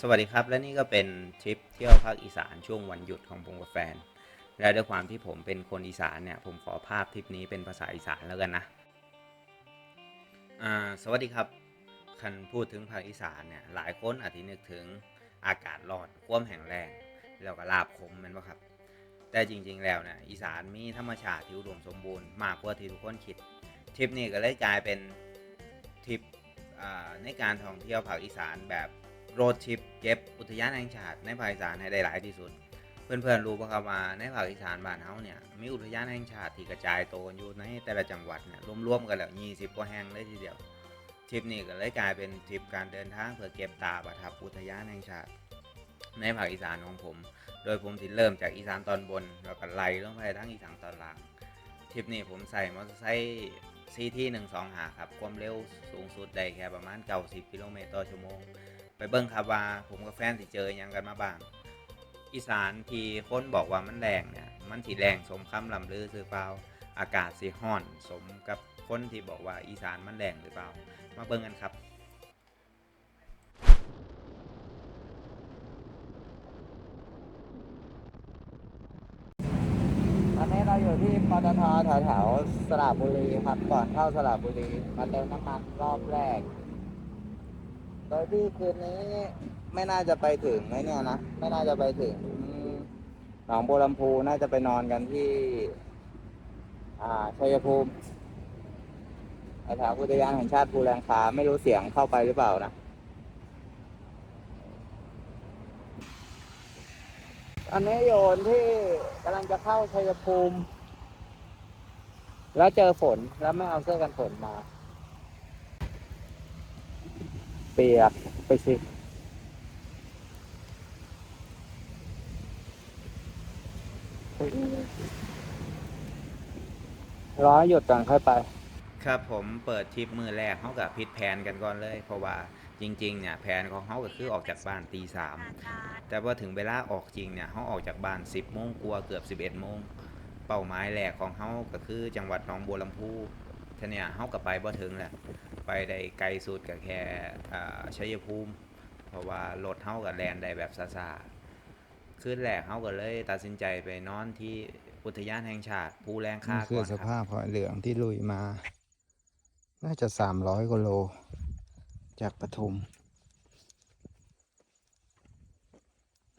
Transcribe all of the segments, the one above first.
สวัสดีครับ และนี่ก็เป็นทริปเที่ยวภาคอีสานช่วงวันหยุดของผมกับแฟน และด้วยความที่ผมเป็นคนอีสานเนี่ยผมขอภาพทริปนี้เป็นภาษาอีสานแล้วกันนะสวัสดีครับคันพูดถึงภาคอีสานเนี่ยหลายคนอาจจะนึกถึงอากาศร้อนความแห้งแล้งแล้วก็ลาบคมมันปะครับ แต่จริงๆแล้วเนี่ยอีสานมีธรรมชาติที่อุดมสมบูรณ์มากกว่าที่ทุกคนคิดทริปนี้ก็เลยกลายเป็นทริปในการท่องเที่ยวภาคอีสานแบบ โรดทริปเก็บอุทยานแห่งชาติในภาคอีสานให้ได้หลายที่สุด เพื่อนๆรู้ป่ะครับว่าในภาคอีสานบ้านเฮาเนี่ยมีอุทยานแห่งชาติที่กระจายตัวกันอยู่ในแต่ละจังหวัดเนี่ยรวมๆกันแล้ว20กว่าแห่งเลยทีเดียวทริปนี้ก็เลยกลายเป็นทริปการเดินทางเพื่อเก็บตาประทับอุทยานแห่งชาติ ในภาคอีสานของผม โดยผมสิเริ่มจากอีสานตอนบนแล้วก็ไล่ลงไปทั้งอีสานตอนล่างทริปนี้ผมใส่มอเตอร์ไซค์ซีทีหนึ่งสองหาครับ ความเร็วสูงสุดได้แค่ประมาณ90กิโลเมตรต่อชั่วโมง ไปเบิ้งครับว่าผมกับแฟนสิเจอยังกันมาบ้าง อีสานที่คนบอกว่ามันแรงเนี่ยมันที่แรงสมคำลำลือหรือเปล่าอากาศสิห้อนสมกับคนที่บอกว่าอีสานมันแรงหรือเปล่า มาเบิ้งกันครับตอนนี้เราอยู่ที่ปตทแถวแถวๆสระบุรีครับก่อนเข้าสระบุรีมาเติมน้ำมันรอบแรก โดยที่คืนนี้ไม่น่าจะไปถึงไอ้เนี่ยนะ ไม่น่าจะไปถึงหนองบัวลำพูน่าจะไปนอนกันที่ อ่าชัยภูมิแถวอุทยานแห่งชาติภูแรงคาไม่รู้เสียงเข้าไปหรือเปล่านะอันนี้โยนที่กำลังจะเข้าชัยภูมิ แล้วเจอฝนแล้วไม่เอาเสื้อกันฝนมา เปียกไปสิร้อยหยุดก่อนค่อยไป ครับผมเปิดทริปมือแรกเขากับพิดแผนกันก่อนเลย เพราะว่าจริงๆเนี่ยแผนของเขาก็คือออกจากบ้านตีสามแต่ว่าถึงเวลาออกจริงเนี่ยเขาออกจากบ้าน 10โมงกลัวาเกือบ 11โมงเป้าหมายแรกของเขาก็คือจังหวัดหนองบัวลำพูท่าเนี่ยเขาก็ไปบ่ถึงแหละ ไปได้ไกลสุดก็แค่ชัยภูมิ เพราะว่ารถเขากับแลนได้แบบซาๆคืนแรกเขาก็เลยตัดสินใจไปนอนที่อุทยานแห่งชาติภูแรงค่าก่อนสครับภาพหอยเหลืองที่ลุยมา น่าจะสามร้อยกว่าโล จากปทุม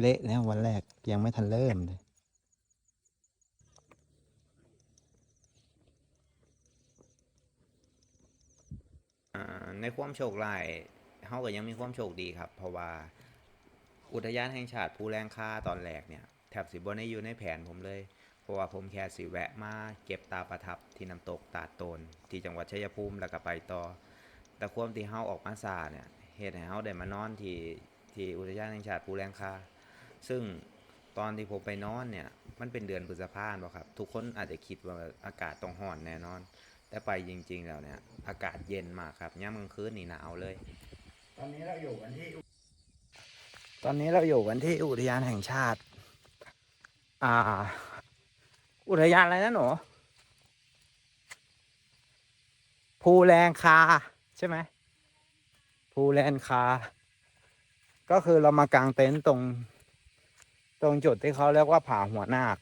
เละแล้ววันแรกยังไม่ทันเริ่มเลย อ่า ในความโชคร้ายเขาก็ยังมีความโชคดีครับ เพราะว่าอุทยานแห่งชาติภูแรงค่าตอนแรกเนี่ยแทบสิบได้อยู่ในแผนผมเลย เพราะว่าผมแค่สิแวะมาเก็บตาประทับที่น้ำตกตาดโตน ที่จังหวัดชัยภูมิแล้วก็ไปต่อ แต่ความที่เฮาออกมาซาเนี่ยเหตุให้เฮาได้มานอนที่ที่อุทยานแห่งชาติภูแรงค่าซึ่งตอนที่ผมไปนอนเนี่ยมันเป็นเดือนพฤษภาคมครับ ทุกคนอาจจะคิดว่าอากาศต้องร้อนแน่นอน แต่ไปจริง ๆ แล้วเนี่ย อากาศเย็นมากครับย่ามกลางคืนนี่หนาวเลย ตอนนี้เราอยู่กันที่ ตอนนี้เราอยู่กันที่อุทยานแห่งชาติ อ่า อุทยานอะไรนะหนูภูแลงคา ใช่ไหมภูแลนคา ก็คือเรามากางเต็นท์ตรง ตรงจุดที่เขาเรียกว่าผาหัวนาค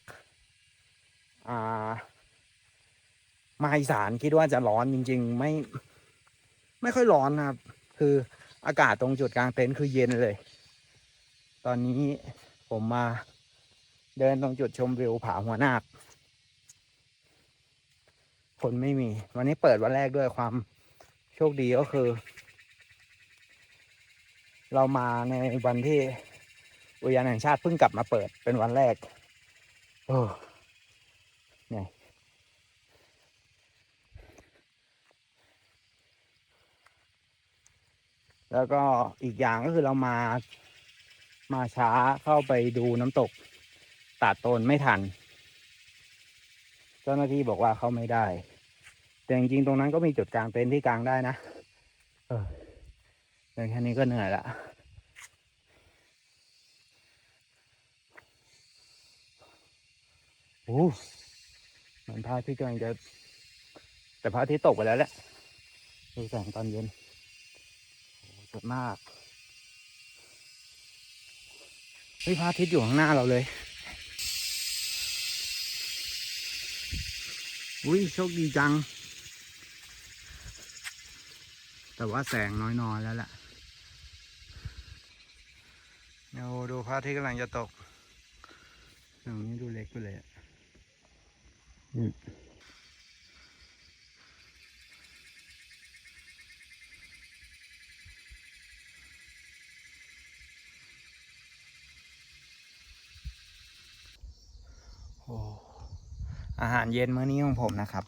อ่า มาอีสานคิดว่าจะร้อนจริง ๆ ไม่ ไม่ค่อยร้อนนะครับ คืออากาศตรงจุดกลางเต็นท์คือเย็นเลย ตอนนี้ผมมาเดินตรงจุดชมวิวผาหัวนาคคนไม่มี วันนี้เปิดวันแรกด้วยความโชคดีก็คือ เรามาในวันที่อุทยานแห่งชาติเพิ่งกลับมาเปิดเป็นวันแรก โอ้เนี่ย แล้วก็อีกอย่างก็คือเรามา มาช้าเข้าไปดูน้ำตกตาดตนไม่ทัน เจ้าหน้าที่บอกว่าเข้าไม่ได้ แต่จริงๆตรงนั้นก็มีจุดกลางเต็นท์ที่กลางได้นะ เออเดินแค่นี้ก็เหนื่อยละโอ้เหมือนพระอาทิตย์กำลังจะ แต่พระอาทิตย์ตกไปแล้วแหละดูแสงตอนเย็น สวยมากเฮ้ยพระอาทิตย์อยู่ข้างหน้าเราเลย อุ้ยโชคดีจัง แต่ว่าแสงน้อยๆแล้วแหละเดี๋ยวดูพระอาทิตย์กำลังจะตกตรงนี้ดูเล็กไปเลยอะ อาหารเย็นมื้อนี้ของผมนะครับ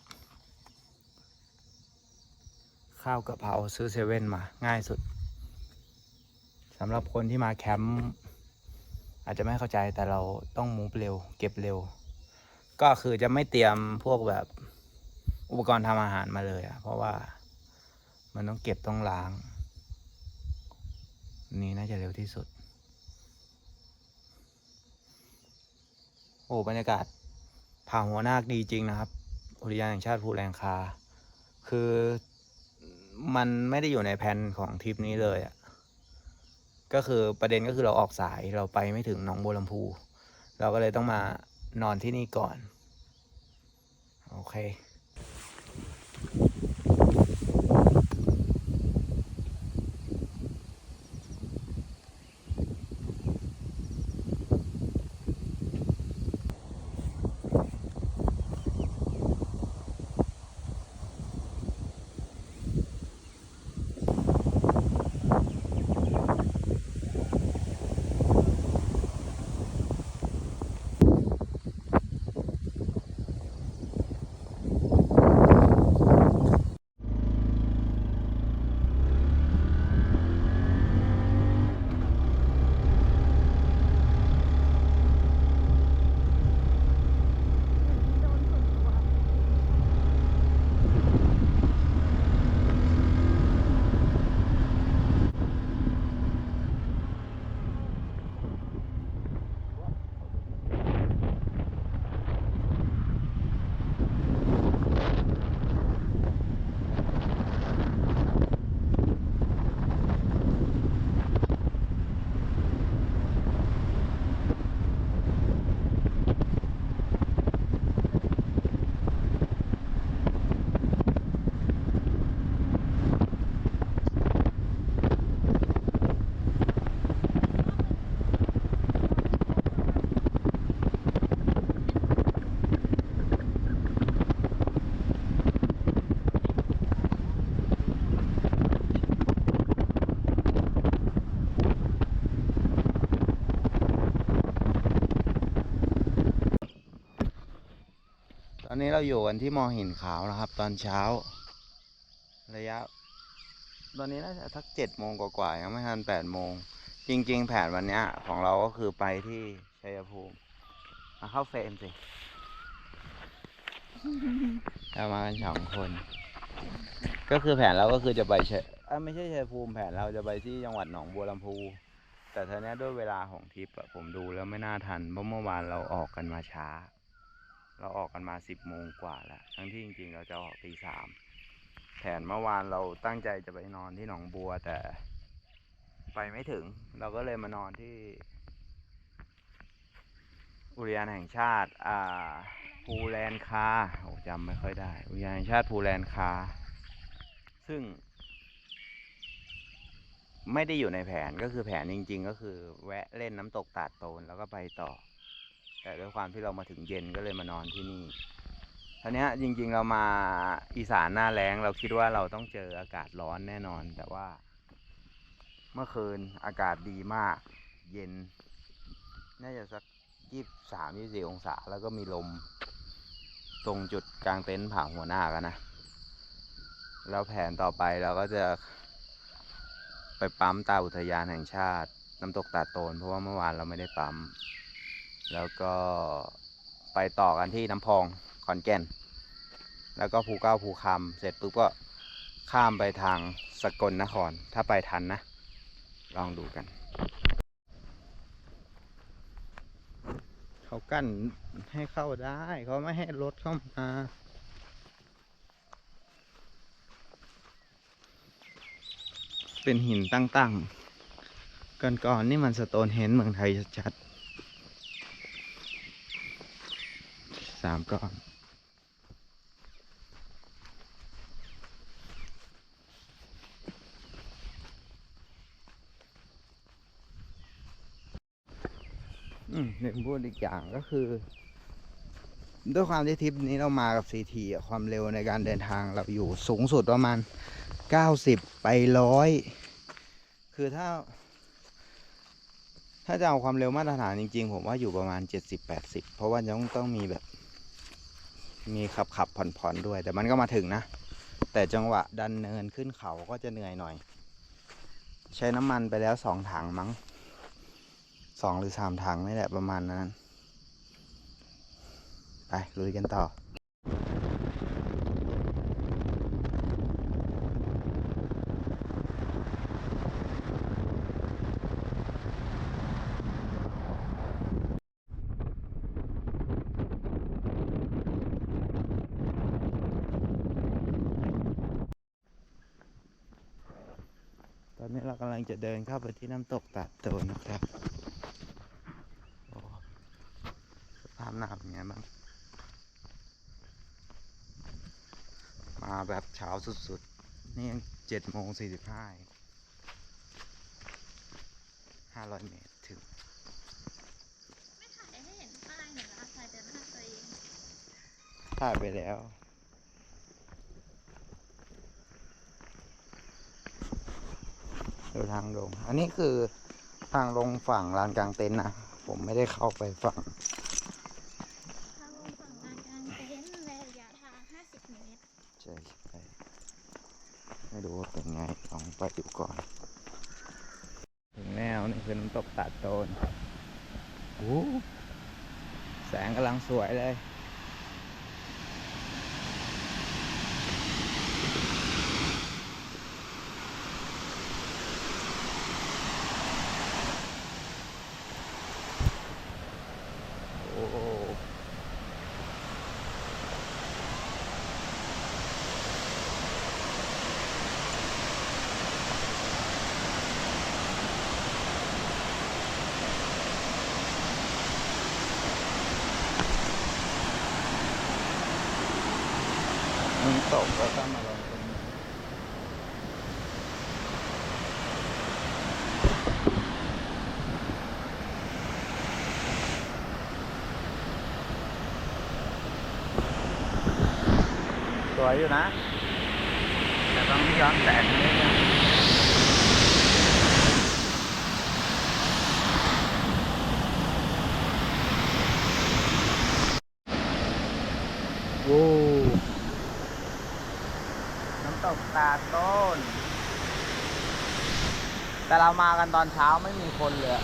ข้าวกะเพราซื้อเซเว่นมาง่ายสุดสำหรับคนที่มาแคมป์อาจจะไม่เข้าใจแต่เราต้องมูฟเร็ว เก็บเร็ว ก็คือจะไม่เตรียมพวกแบบอุปกรณ์ทำอาหารมาเลยอะเพราะว่ามันต้องเก็บต้องล้าง นี่น่าจะเร็วที่สุด โอ้บรรยากาศ ผาหัวนาคดีจริงนะครับ อุทยานแห่งชาติภูแรงคา คือมันไม่ได้อยู่ในแผนของทริปนี้เลยอะ่ะ ก็คือประเด็นก็คือเราออกสายเราไปไม่ถึงหนองบัวลำพู เราก็เลยต้องมานอนที่นี่ก่อน โอเค เราอยู่กันที่มอหินขาวนะครับ ตอนเช้า ระยะ ตอนนี้น่าจะทักเจ็ดโมงกว่าๆยังไม่ทันแปดโมง จริง ๆ แผนวันนี้ของเราก็คือไปที่ชัยภูมิมาเข้าเฟรมสิเรามากันสองคน ก็คือแผนเราก็คือจะไปเอ้ยไม่ใช่ชัยภูมิแผนเราจะไปที่จังหวัดหนองบัวลำพู แต่ทีเนี้ยด้วยเวลาของทริปผมดูแล้วไม่น่าทันเพราะเมื่อวานเราออกกันมาช้า เราออกกันมาสิบโมงกว่าแล้ว ทั้งที่จริงๆ เราจะออกตีสามแผนเมื่อวานเราตั้งใจจะไปนอนที่หนองบัวแต่ ไปไม่ถึง เราก็เลยมานอนที่ อุทยานแห่งชาติ อ่าภูแลนคาโอ้จำไม่ค่อยได้ อุทยานแห่งชาติภูแลนคา ซึ่ง ไม่ได้อยู่ในแผนก็คือแผนจริง ๆ ก็คือ แวะเล่นน้ำตกตาดโตนแล้วก็ไปต่อ แต่ด้วยความที่เรามาถึงเย็นก็เลยมานอนที่นี่ทีนี้จริงๆเรามาอีสานหน้าแล้งเราคิดว่าเราต้องเจออากาศร้อนแน่นอน แต่ว่า เมื่อคืนอากาศดีมาก เย็น น่าจะสักยี่สามยี่สี่องศาแล้วก็มีลม ตรงจุดกลางเต็นท์ผาหัวหน้ากันนะ แล้วแผนต่อไปเราก็จะไปปั๊มตาอุทยานแห่งชาติ น้ำตกตาโตน เพราะว่าเมื่อวานเราไม่ได้ปั๊ม แล้วก็ไปต่อกันที่น้ำพองขอนแก่น แล้วก็ภูเก้าภูคำเสร็จปุ๊บก็ข้ามไปทางสกลนคร ถ้าไปทันนะ ลองดูกัน เขากั้นให้เข้าได้ เขาไม่ให้รถเข้ามาเป็นหินตั้งๆก่อนๆนี่มันสโตนเฮนเมืองไทยชัดๆามก้อน อืมหนึ่งพูดอีกอย่างก็คือ ด้วยความที่ทริปนี้เรามากับ CT อะความเร็วในการเดินทางเราอยู่สูงสุดประมาณ 90 ไปร้อย คือถ้าถ้าจะเอาความเร็วมาตรฐานจริงๆ ผมว่าอยู่ประมาณ 70-80 เพราะว่าต้องต้องมีแบบ มีขับขับผ่อนผ่อนๆด้วย แต่มันก็มาถึงนะ แต่จังหวะดันเนินขึ้นเขาก็จะเหนื่อยหน่อย ใช้น้ำมันไปแล้วสองถังมั้งสองหรือสามถังนี่แหละประมาณนั้น ไปลุยกันต่อ นนี้เรากำลังจะเดินเข้าไปที่น้ำตกตาดโตนนะครับโอ้สภาพน้ำเป็นไงบ้าง มาแบบเช้าสุดๆ นี่ยังเจ็ดโมงสี่สิบห้าห้าร้อยเมตรถึง ไม่ถ่ายให้เห็นป้ายหน่อยละถ่ายแต่หน้าตัวเองถ่ายไปแล้ว ดูทางลง อันนี้คือทางลงฝั่งลานกลางเต็นท์นะ ผมไม่ได้เข้าไปฝั่ง ทางลงฝั่งลานกลางเต็นท์ในระยะทาง 50 เมตร ใช่ใช่ไม่รู้ว่าเป็นไงลองไปดูก่อน ถึงแล้วนี่คือน้ำตกตาดโตนโอ้แสงกำลังสวยเลย โอ้ มันตกแล้วก็มาลงตรงนี้สวยอยู่นะแต่ต้องย้อนแสงนิดนึงโบตาต้น แต่เรามากันตอนเช้าไม่มีคนเลย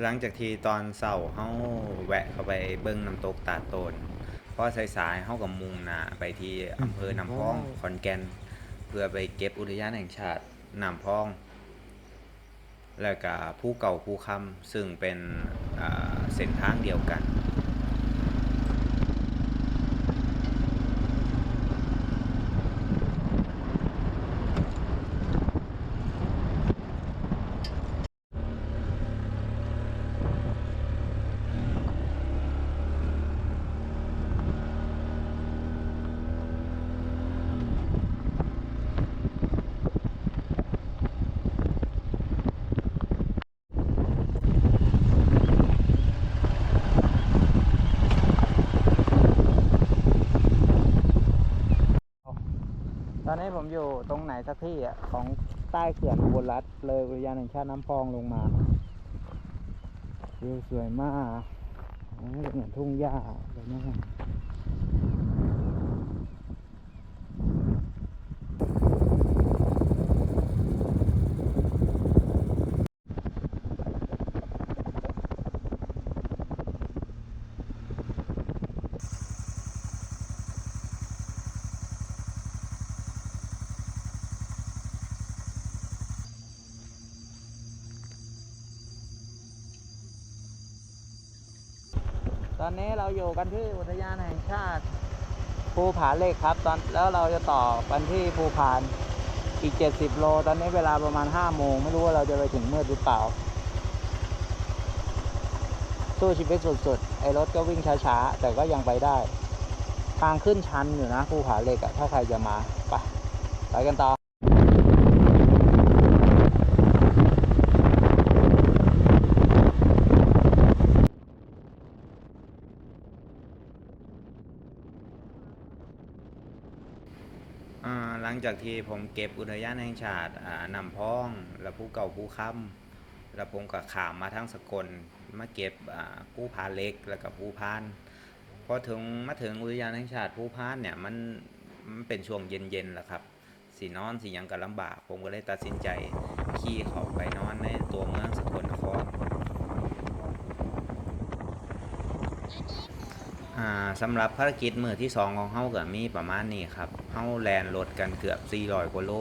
หลังจากที่ตอนเสาร์เฮาแวะเข้าไปเบิ้งน้ำตกตาดโตนพอสายๆเฮากับมุงหนาไปที่อำเภอน้ำพองขอนแก่น เพื่อไปเก็บอุทยานแห่งชาติน้ำพอง แล้วก็ภูเก่าภูคำซึ่งเป็นอ่าเส้นทางเดียวกัน นนี้ผมอยู่ตรงไหนสักที่อะของใต้เขื่อนอุบลรัฐเลยอุทยานแห่งชาติน้ำพองลงมาวิวสวยมากเหมือนทุ่งหญ้าเลยน ตอนนี้เราอยู่กันที่อุทยานแห่งชาติ ภูผาเหล็กครับ ตอนแล้วเราจะต่อกันที่ภูพานอีก 70 โล ตอนนี้เวลาประมาณ 5 โมง ไม่รู้ว่าเราจะไปถึงมืดหรือเปล่า สู้ชีวิตสุดๆ ไอ้รถก็วิ่งช้าๆ แต่ก็ยังไปได้ ทางขึ้นชันอยู่นะภูผาเหล็กอะถ้าใครจะมา ไป ไปกันต่อ อ่าหลังจากที่ผมเก็บอุทยานแห่งชาติอ่านำพ้อง แล้วภูเก่าภูค่ำแล้วผมก็ขามมาทั้งสกลมาเก็บอ่าภูพาเล็กแล้วก็ภูพานพอถึงมาถึงอุทยานแห่งชาติภูพานเนี่ยมันมันเป็นช่วงเย็นๆแหละครับสีนอนสียังก็ลำบาก ผมก็เลยตัดสินใจขี่เขาไปนอนในตัวเมืองสกลนคร อ่าสำหรับภารกิจมือที่ 2 ของเฮาก็มีประมาณนี้ครับเฮาแลนรถกันเกือบ400กว่าโล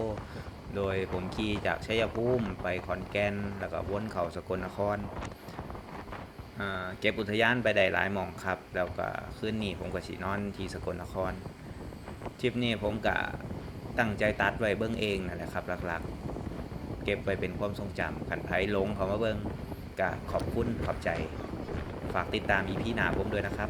โดยผมขี่จากชัยภูมิไปขอนแก่นแล้วก็วนเขาสกลนครอ่าเก็บอุทยานไปได้หลายหม่องครับ แล้วก็คืนนี้ผมก็สินอนที่สกลนครทริปนี้ผมก็ตั้งใจตัดไว้เบิ่งเองนั่นแหละครับหลักๆ เก็บไว้เป็นความทรงจำคันไผหลงเขามาเบิ่งก็ขอบคุณขอบใจ ฝากติดตาม EP หน้าผมด้วยนะครับ